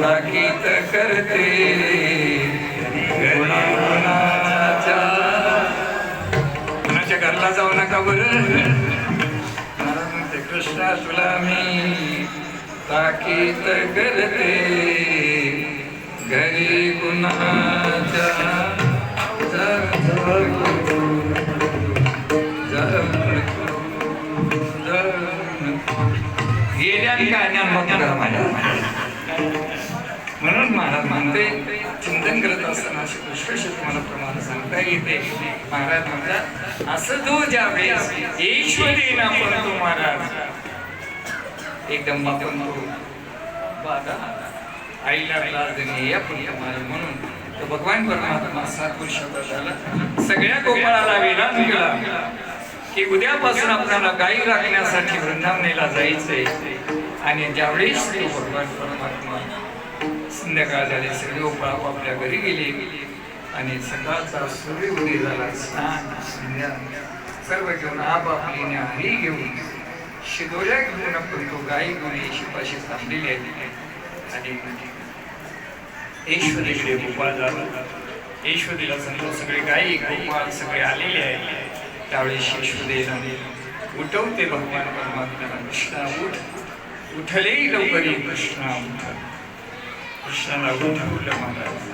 कृष्णा करते गुणाच्या कुणाच्या घरला जाऊ नका बरं महाराज म्हणते कृष्णा तुला मी ताकीत करते घरी कुणाच्या जर- जर- काय ज्ञान भक्त माझ्या. महाराज म्हणते चिंतन करत असताना असे पुष्कळशे तुम्हाला प्रमाण सांगता येते. महाराज म्हणतात असं तो ज्यावेळेस ईश्वरी ना परंतु महाराज. एकदम आपण आईला त्रास देणे या पुण्या महाराज म्हणून तो भगवान परमात्मा सात शब्द झाला सगळ्या गोपाळाला विराम केला की उद्यापासून आपल्याला गायी राखण्यासाठी वृंदावनेला जायचंय. आणि ज्यावेळेस तो भगवान परमात्मा संध्याकाळ झाली सगळे गोपाळ आपल्या घरी गेले आणि सकाळचा सूर्य उदय झाला स्नान संध्या सर्व घेऊन आपापली न्याहारी घेऊन शिदोऱ्या घेऊन आपण तो गाई घेऊन शिपाशी थांबलेली आहे. आणि ईश्वरीकडे गोपाळ झाला ईश्वरीला समजा सगळे गायी गोपाळ सगळे आलेले आहेत. त्यावेळेस ईश्वरीला उठवते भगवान परमात्म्याला कृष्णा उठ. उठलेही लवकर कृष्णा उठ. कृष्णाला उठवलं महाराज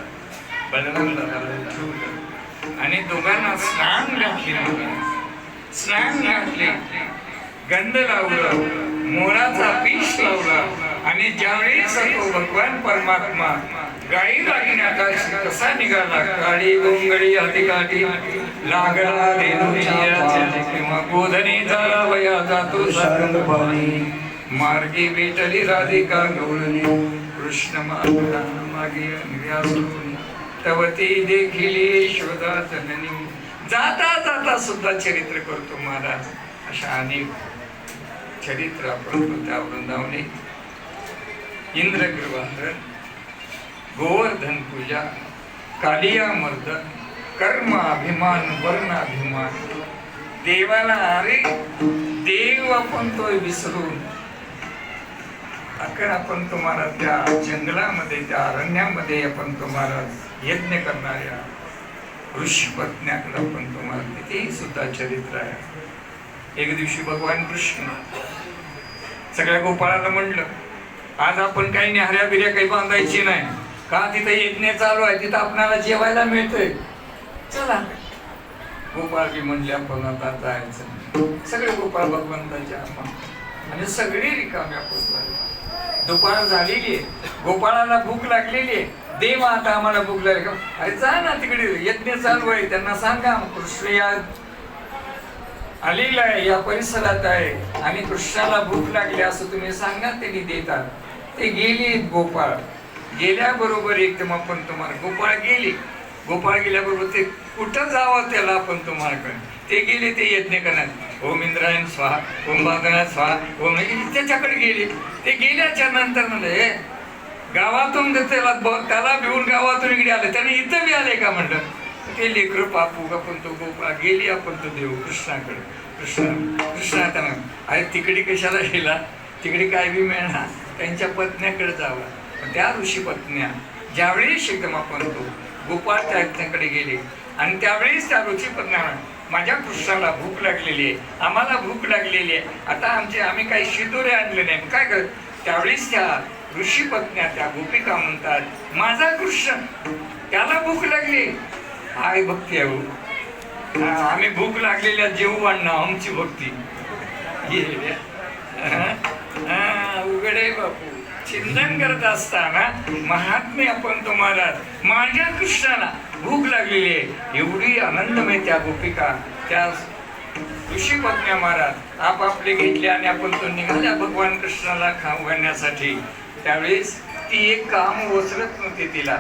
बलरामला उठवलं आणि दोघांना स्नान घातले स्नान घातले. गंध लावलं. मोराचा पीस लावला. आणि ज्यावेळेस तो भगवान परमात्मा गाई लागण्याचा कसा निघाला काळी गोंगडी अधिकाठी लागला किंवा गोधनी झाला वया जातो सारंग पाणी. मार्गी भेटली राधिका गवळणी कृष्ण माता मागे देखील शोधा जननी जाता जाता सुद्धा चरित्र करतो महाराज. अशा अनेक चरित्र आपण त्या वृंदावने. इंद्रगृहार गोवर्धन पूजा कालिया मर्दन कर्म अभिमान वर्ण अभिमान देवाला अरे देव आपण तो विसरून अखेर आपण तुम्हाला त्या जंगलामध्ये त्या अरण्यामध्ये आपण तुम्हाला यज्ञ करणाऱ्या ऋषी पत्न्याकडे आपण तुम्हाला किती सुद्धा चरित्र आहे. एक दिवशी भगवान कृष्ण सगळ्या गोपाळाला म्हणलं आज आपण काही न्याहऱ्या बिऱ्या काही बांधायची नाही. का तिथं यज्ञ चालू आहे? तिथं आपल्याला जेवायला मिळतंय. चला. गोपाळजी म्हणले आपण आता जायचं सगळे गोपाळ भगवंताच्या आणि सगळी रिकाम्या आपण दुपार झालेली आहे. गोपाळाला भूक लागलेली आहे. देव आता आम्हाला भूक लागली. अरे जा ना तिकडे यज्ञ चालू आहे. त्यांना सांगा कृष्ण या आलेला आहे या परिसरात आहे. आणि कृष्णाला भूक लागली असं तुम्ही सांगा त्यांनी देतात. ते गेली गोपाळ. गेल्याबरोबर एकदम आपण तुम्हाला गोपाळ गेली. गोपाळ गेल्याबरोबर ते कुठं जावं त्याला आपण तुम्हाला कळ ते गेले ते यज्ञ करण्यात. ओम इंद्रायण स्वाहा ओम बागनाथ स्वाहा ओम त्याच्याकडे गेले. ते गेल्याच्यानंतर म्हणजे गावातून त्याला त्याला भिवून गावातून इकडे आले त्याने इथं बी आले का म्हणलं? ते लेकरं पापू आपण तो गोपाळ गेली आपण तो देव कृष्णाकडे. कृष्ण कृष्णा आता अरे तिकडे कशाला गेला? तिकडे काय बी मिळणार? त्यांच्या पत्न्याकडे जावं. त्या ऋषी पत्न्या ज्यावेळेस एकदम आपण तो गोपाळ त्याकडे गेले आणि त्यावेळेस त्या ऋषी पत्न्या म्हणे, माझ्या कृष्णाला भूक लागलेली आहे आम्हाला भूक लागलेली आहे. आता आमचे आम्ही काही शिदोरे आणले नाही. काय कर? त्यावेळेस त्या ऋषी पत्न्या त्या गोपिका म्हणतात माझा कृष्ण त्याला भूक लागली. हाय भक्ती आहे हो. आम्ही भूक लागलेल्या जेवू आणणं आमची भक्ती. उघडे हा, बापू. चिंतन करत असताना महात्मे आपण तुम्हाला माझ्या कृष्णाला भूक लागलेली आहे. एवढी आनंदमय त्या गोपिका. त्या ऋषी पत्न्या महाराज आपापले घेतले आणि आपण तो निघाल्या भगवान कृष्णाला खाऊ घालण्यासाठी. त्यावेळेस ती एक काम वसरत नव्हती तिला.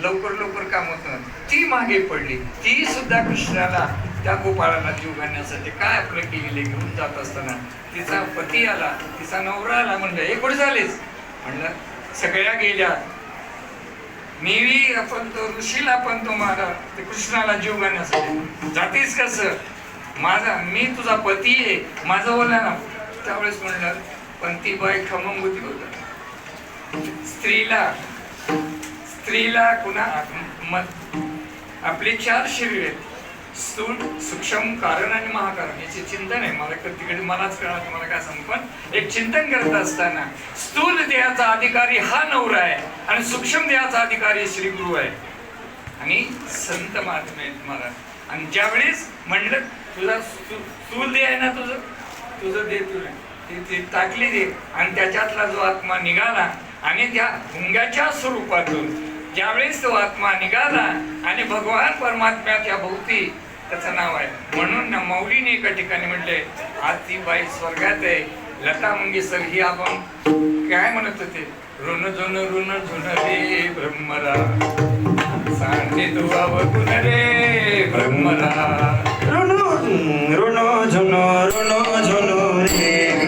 लवकर लवकर काम होत नव्हतं. ती मागे पडली. ती सुद्धा कृष्णाला त्या गोपाळाला जीव घालण्यासाठी काय आपलं केलेले घेऊन जात असताना तिचा पती आला तिचा नवरा आला म्हणलं हे कुठे झालेस? म्हणलं सगळ्या गेल्या. मी आपण तो ऋषीला पण तो माझा ते कृष्णाला जीव घालण्यासाठी. जातीस कसं माझा मी तुझा पती आहे. माझं बोला ना त्यावेळेस म्हणलं पण ती बाई खमंग होती. स्त्रीला स्त्रीला कुणा आपली चार शरीर आहेत. स्थूल सूक्ष्म कारण आणि महाकारण याचे चिंतन आहे. मला तिकडे मलाच कळा तुम्हाला काय सांगू. पण एक चिंतन करत असताना स्थूल देहाचा अधिकारी हा नवरा आहे आणि सूक्ष्म देहाचा अधिकारी श्री गुरु आहे. आणि संत महात्मे आहेत मला आणि ज्यावेळेस म्हणलं तुझा स्थूल देह आहे ना तुझं? तुझं दे तुझं ते टाकली दे आणि त्याच्यातला जो आत्मा निघाला आणि त्या भुंग्याच्या स्वरूपातून ज्यावेळेस तो आत्मा निघाला आणि भगवान परमात्म्याच्या भोवती त्याचं नाव आहे. म्हणून ना मौलीने एका ठिकाणी म्हटले आज ती बाई स्वर्गात आहे. लता मंगेशकर ही आपण काय म्हणत होते? ऋण झुन ऋण झुन रे ब्रह्मरा. सांगे तू अवगुण रे ब्रह्मरा. ऋण ऋण झुनो ऋण झुनो रे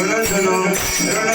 ऋण झुनो ऋण